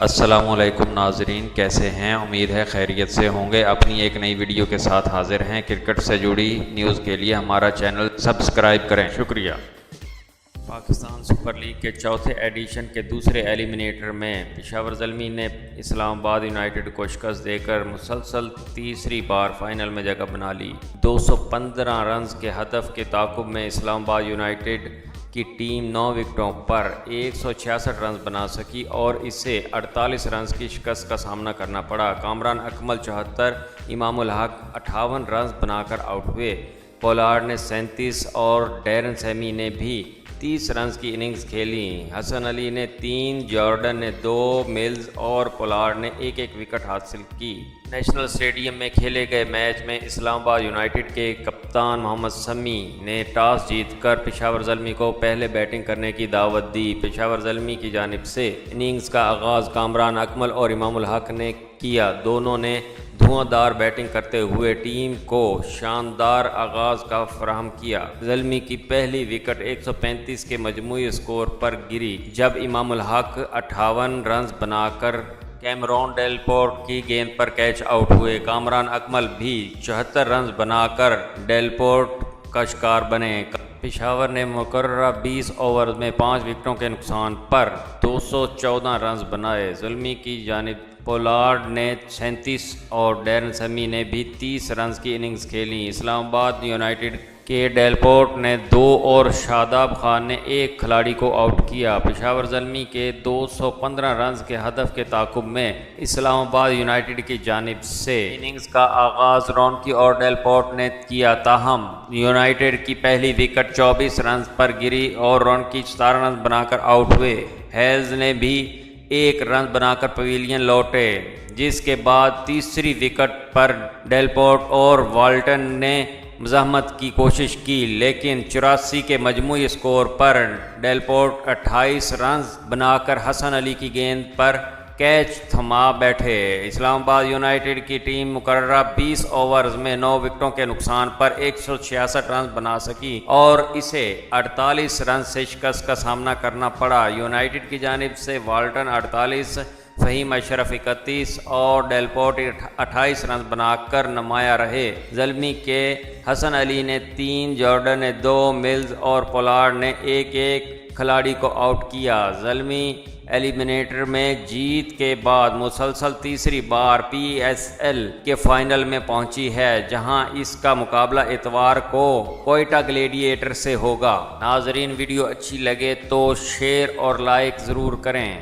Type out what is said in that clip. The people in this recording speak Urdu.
السلام علیکم ناظرین، کیسے ہیں؟ امید ہے خیریت سے ہوں گے۔ اپنی ایک نئی ویڈیو کے ساتھ حاضر ہیں کرکٹ سے جڑی نیوز کے لیے ہمارا چینل سبسکرائب کریں۔ شکریہ۔ پاکستان سپر لیگ کے چوتھے ایڈیشن کے دوسرے ایلیمنیٹر میں پشاور زلمی نے اسلام آباد یونائٹڈ کو شکست دے کر مسلسل تیسری بار فائنل میں جگہ بنا لی۔ دو سو پندرہ رنز کے ہدف کے تعاقب میں اسلام آباد یونائٹڈ کی ٹیم نو وکٹوں پر ایک سو چھیاسٹھ رنز بنا سکی اور اسے اڑتالیس رنز کی شکست کا سامنا کرنا پڑا۔ کامران اکمل چوہتر، امام الحق اٹھاون رنز بنا کر آؤٹ ہوئے۔ پولارڈ نے سینتیس اور ڈیرن سیمی نے بھی تیس رنز کی اننگز کھیلی۔ حسن علی نے تین، جارڈن نے دو میلز اور پولارڈ نے ایک ایک وکٹ حاصل کی۔ نیشنل اسٹیڈیم میں کھیلے گئے میچ میں اسلام آباد یونائٹڈ کے کپتان کپتان محمد سمی نے ٹاس جیت کر پشاور زلمی کو پہلے بیٹنگ کرنے کی دعوت دی۔ پشاور زلمی کی جانب سے اننگز کا آغاز کامران اکمل اور امام الحق نے کیا۔ دونوں نے دھواں دار بیٹنگ کرتے ہوئے ٹیم کو شاندار آغاز کا فراہم کیا۔ زلمی کی پہلی وکٹ ایک سو پینتیس کے مجموعی سکور پر گری، جب امام الحق اٹھاون رنز بنا کر کیمرون ڈیل پورٹ کی گیند پر کیچ آؤٹ ہوئے۔ کامران اکمل بھی چوہتر رنز بنا کر ڈیل پورٹ کا شکار بنے۔ پشاور نے مقررہ بیس اوور میں پانچ وکٹوں کے نقصان پر دو سو چودہ رنز بنائے۔ ظلمی کی جانب پولارڈ نے سینتیس اور ڈیرن سمی نے بھی تیس رنز کی اننگز کھیلی۔ اسلام آباد، یونائٹڈ کے ڈیلپورٹ نے دو اور شاداب خان نے ایک کھلاڑی کو آؤٹ کیا۔ پشاور زلمی کے دو سو پندرہ رنز کے ہدف کے تعاقب میں اسلام آباد، یونائٹڈ کی جانب سے اننگز کا آغاز رونکی اور ڈیلپورٹ نے کیا۔ تاہم، یونائٹڈ کی پہلی وکٹ چوبیس رنز پر گری اور رونکی ستارہ رنز بنا کر آؤٹ ہوئے۔ ہیلز نے بھی ایک رن بنا کر پویلین لوٹے، جس کے بعد تیسری وکٹ پر ڈیلپورٹ اور والٹن نے مزاحمت کی کوشش کی، لیکن چوراسی کے مجموعی اسکور پر ڈیلپورٹ اٹھائیس رنز بنا کر حسن علی کی گیند پر کیچ تھما بیٹھے۔ اسلام آباد یونائٹڈ کی ٹیم مقررہ بیس اوورز میں نو وکٹوں کے نقصان پر ایک سو چھیاسٹھ رنز بنا سکی اور اسے اڑتالیس رنز سے شکست کا سامنا کرنا پڑا۔ یونائٹڈ کی جانب سے والٹن اڑتالیس فہیم اشرف اکتیس اور ڈیلپورٹ اٹھائیس رنز بنا کر نمایاں رہے۔ زلمی کے حسن علی نے تین، جارڈن نے دو، ملز اور پولارڈ نے ایک ایک کھلاڑی کو آؤٹ کیا۔ زلمی ایلیمنیٹر میں جیت کے بعد مسلسل تیسری بار پی ایس ایل کے فائنل میں پہنچی ہے، جہاں اس کا مقابلہ اتوار کو کوئٹہ گلیڈیٹر سے ہوگا۔ ناظرین، ویڈیو اچھی لگے تو شیئر اور لائک ضرور کریں۔